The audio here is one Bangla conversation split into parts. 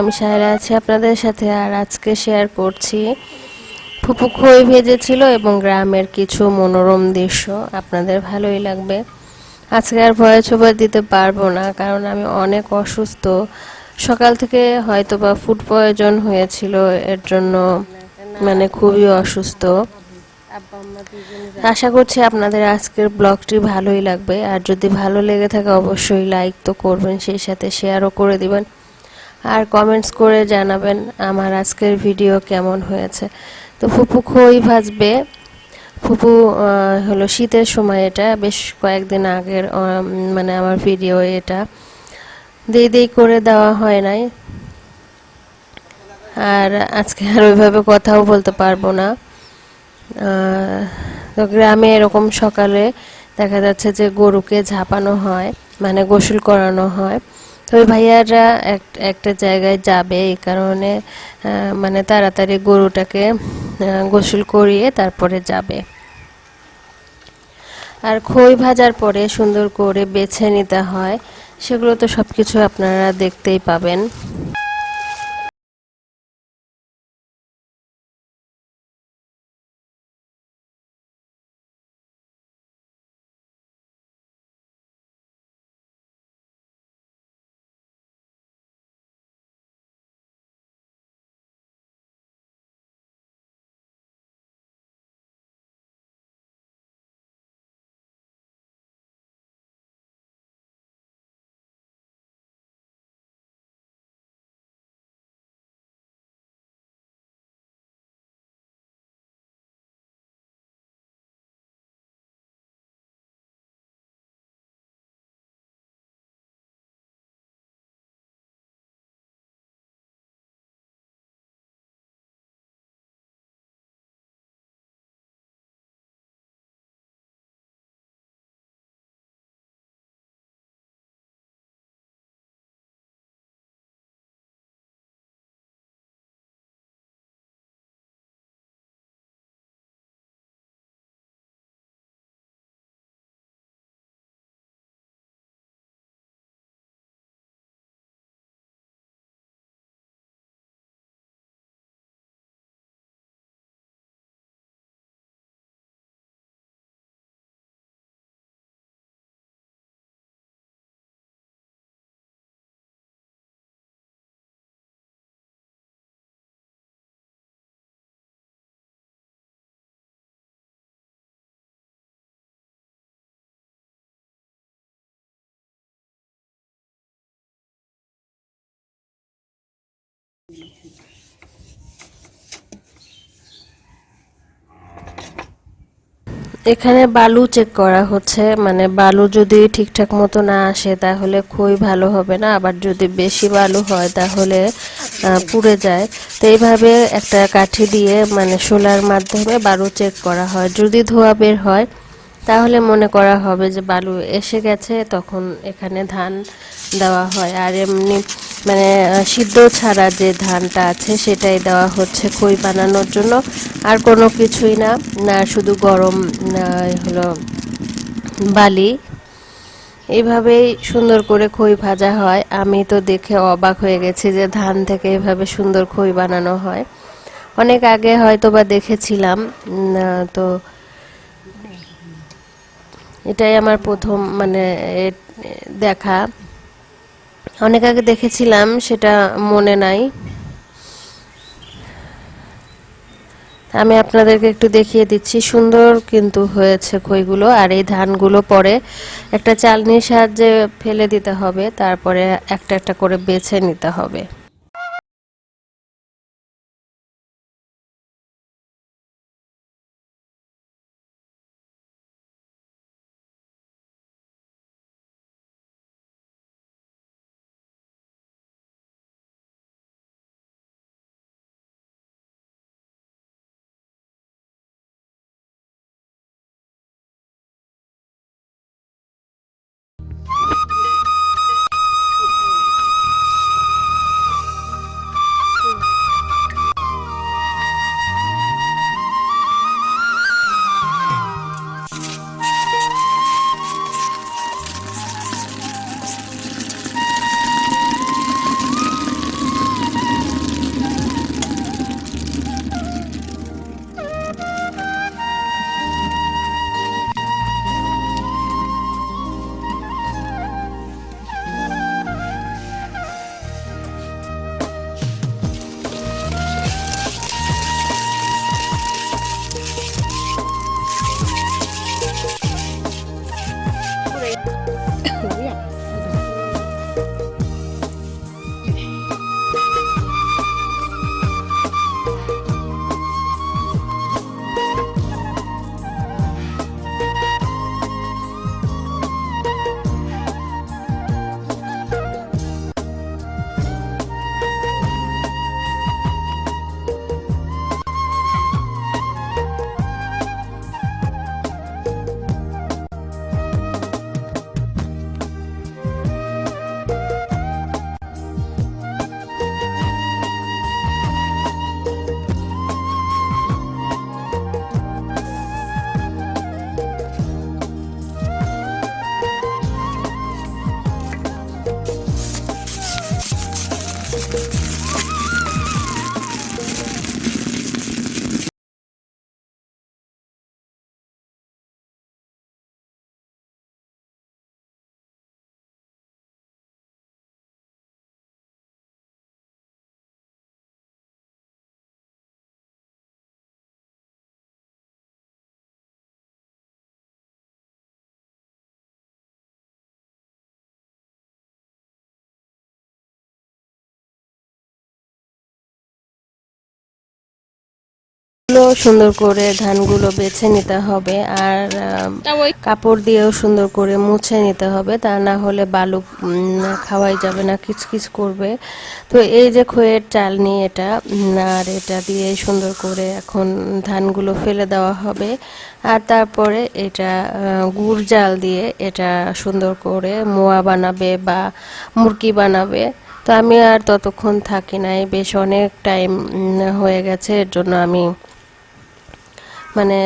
আমি সাহেরা আছি আপনাদের সাথে আর আজকে শেয়ার করছি। ফুপু খই ভেজেছিল এবং গ্রামের কিছু মনোরম দৃশ্য। আপনাদের ভালোই লাগবে। আজকে আর ভয়ে ছবি দিতে পারব না, কারণ আমি অনেক অসুস্থ। সকাল থেকে হয়তো বা ফুড পয়জন হয়েছিল, এর জন্য মানে খুবই অসুস্থ। আশা করছি আপনাদের আজকের ব্লগটি ভালোই লাগবে। আর যদি ভালো লেগে থাকে, অবশ্যই লাইক তো করবেন, সেই সাথে শেয়ারও করে দিবেন। আর কমেন্টস করে জানাবেন আমার আজকের ভিডিও কেমন হয়েছে। তো ফুপু খই ভাজবে। ফুপু হলো শীতের সময় এটা, বেশ কয়েকদিন আগের মানে আমার ভিডিও এটা। দেই দেই করে দেওয়া হয় নাই। আর আজকে আর ওইভাবে কথাও বলতে পারব না। তো গ্রামে এরকম সকালে দেখা যাচ্ছে যে গরুকে ঝাপানো হয় মানে গোসল করানো হয়। তো ওই ভাইয়ারা এক- একটা জায়গায় যাবে এই কারণে মানে তাড়াতাড়ি গরুটাকে গোসল করিয়ে তারপরে যাবে। আর খই ভাজার পরে সুন্দর করে বেছে নিতে হয়, সেগুলো তো সবকিছু আপনারা দেখতেই পাবেন। এখানে বালু চেক করা হচ্ছে মানে বালু যদি ঠিকঠাক মতো না আসে তাহলে খুবই ভালো হবে না? আবার যদি বেশি বালু হয় তাহলে পুড়ে যায়। তো এইভাবে একটা কাঠি দিয়ে মানে সোলার মাধ্যমে বালু চেক করা হয়। যদি ধোয়া বের হয় তাহলে মনে করা হবে যে বালু এসে গেছে, তখন এখানে ধান দেওয়া হয়। আর এমনি মানে সিদ্ধ ছাড়া যে ধানটা আছে, সেটাই দেওয়া হচ্ছে খই বানানোর জন্য। আর কোনো কিছুই না না শুধু গরম হলো বালি। এইভাবেই সুন্দর করে খই ভাজা হয়। আমি তো দেখে অবাক হয়ে গেছি যে ধান থেকে এভাবে সুন্দর খই বানানো হয়। অনেক আগে হয়তো বা দেখেছিলাম তো এটাই আমার প্রথম মানে দেখা। অনেক আগে দেখেছিলাম, সেটা মনে নাই। আমি আপনাদেরকে একটু দেখিয়ে দিচ্ছি, সুন্দর কিন্তু হয়েছে খইগুলো আর এই ধানগুলো পরে একটা চালনির সাহায্যে ফেলে দিতে হবে, তারপরে একটা একটা করে বেছে নিতে হবে। সুন্দর করে ধানগুলো বেছে নিতে হবে আর কাপড় দিয়েও সুন্দর করে মুছে নিতে হবে। তা না হলে বালু খাওয়াই যাবে না কিচকিচ করবে। তো এই যে খয়ের চালনি এটা আর এটা দিয়ে সুন্দর করে এখন ধানগুলো ফেলে দেওয়া হবে। আর তারপরে এটা গুড় জাল দিয়ে এটা সুন্দর করে মোয়া বানাবে বা মুরগি বানাবে। তো আমি আর ততক্ষণ থাকি নাই বেশ অনেক টাইম হয়ে গেছে। এর জন্য আমি মানে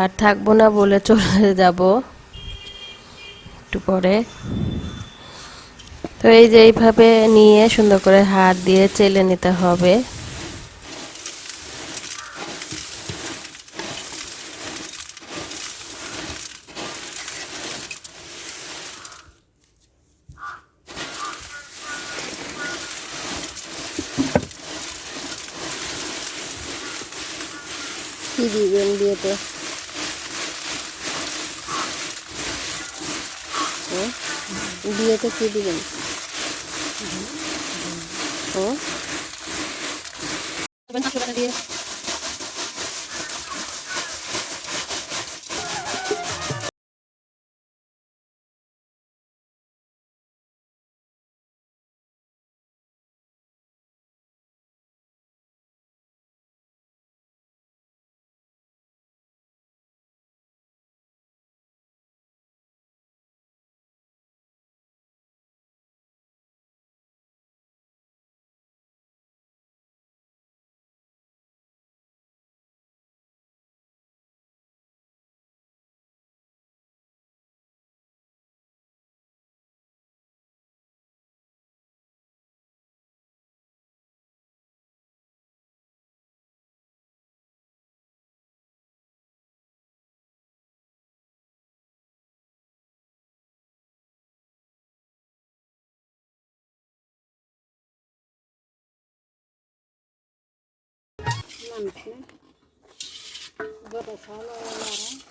আর থাকব না বলে চলে যাব। একটু পরে। তো এই যে এইভাবে নিয়ে সুন্দর করে হাত দিয়ে চেলে নিতে হবে। কি দিবেন বিয়েতে হ্যাঁ? বিয়েতে কি দিবেন ও Bunun içine. Burada da sağlı ayarlar.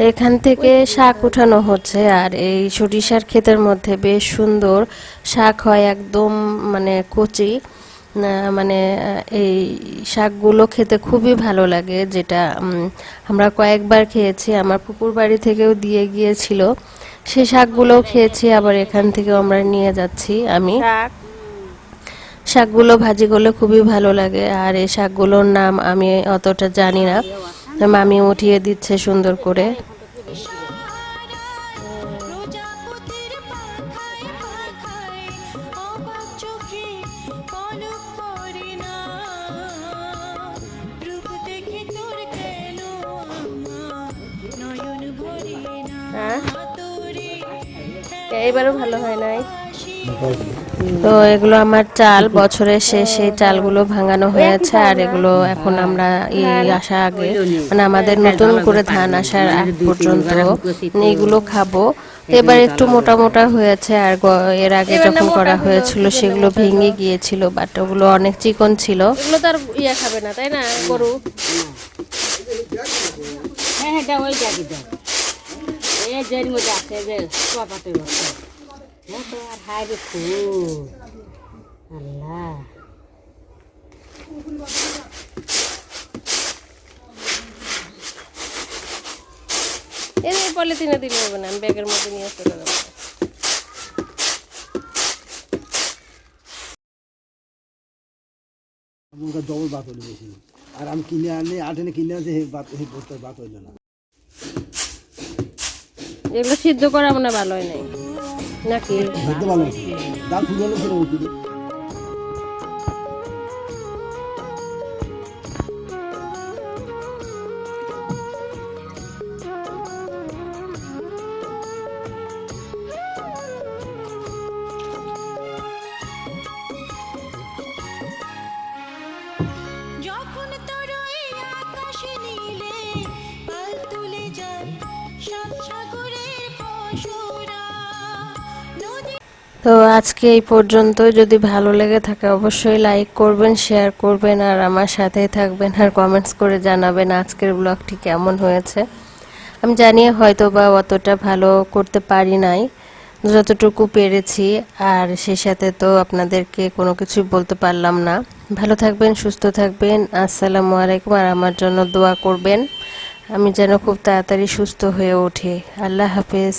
তো এখান থেকে শাক উঠানো হচ্ছে আর এই সরিষার ক্ষেতের মধ্যে বেশ সুন্দর শাক হয় একদম মানে কচি মানে এই শাকগুলো খেতে খুবই ভালো লাগে যেটা আমরা কয়েকবার খেয়েছি আমার পুকুর বাড়ি থেকেও দিয়ে গিয়েছিল। সেই শাকগুলোও খেয়েছি আবার এখান থেকেও আমরা নিয়ে যাচ্ছি আমি। শাকগুলো ভাজি করলে খুবই ভালো লাগে আর এই শাকগুলোর নাম আমি অতটা জানি না। মামি উঠিয়ে দিচ্ছে সুন্দর করে। হ্যাঁ? তোরে এইবারও ভালো হয় নাই। তো এগুলো আমার চাল, বছরের শেষে চালগুলো ভাঙানো হয়েছে আর এগুলো এখন আমরা এই আসা আগে মানে আমাদের নতুন করে ধান আসার আগ পর্যন্ত এগুলো খাব। এবার একটু মোটা মোটা হয়েছে আর এর আগে যখন করা হয়েছিল সেগুলো ভেঙে গিয়েছিল বাট ওগুলো অনেক চিকন ছিল। ইয়া খাবে না, তাই না? গরু? হ্যাঁ হ্যাঁ ওই দাও। এই যের মধ্যে আছে যে আর হাই রে ফুল আল্লাহ এই পলিথিনে দিলে হবে না আমি ব্যাগের মধ্যে নিয়ে চলে যাব মুখে ডবল বাত হলো বেশি। আর আমি কিনে আনি আটেনে কিনে আনছি সেই বাত সেই বাত হইল না। এগুলো সিদ্ধ করা মনে ভালো হয় নাই। নাকি? খেতে ভালো দাম ফুল তো আজকে এই পর্যন্ত যদি ভালো লেগে থাকে, অবশ্যই লাইক করবেন শেয়ার করবেন, আর আমার সাথেই থাকবেন, আর কমেন্টস করে জানাবেন আজকের ব্লগটি কেমন হয়েছে। আমি জানি হয়তো বা অতটা ভালো করতে পারি নাই, যতটুকু পেরেছি, আর সেই সাথে তো আপনাদেরকে কোনো কিছু বলতে পারলাম না। ভালো থাকবেন, সুস্থ থাকবেন, আসসালামু আলাইকুম, আর আমার জন্য দোয়া করবেন। আমি যেন খুব তাড়াতাড়ি সুস্থ হয়ে ওঠে। আল্লাহ হাফেজ।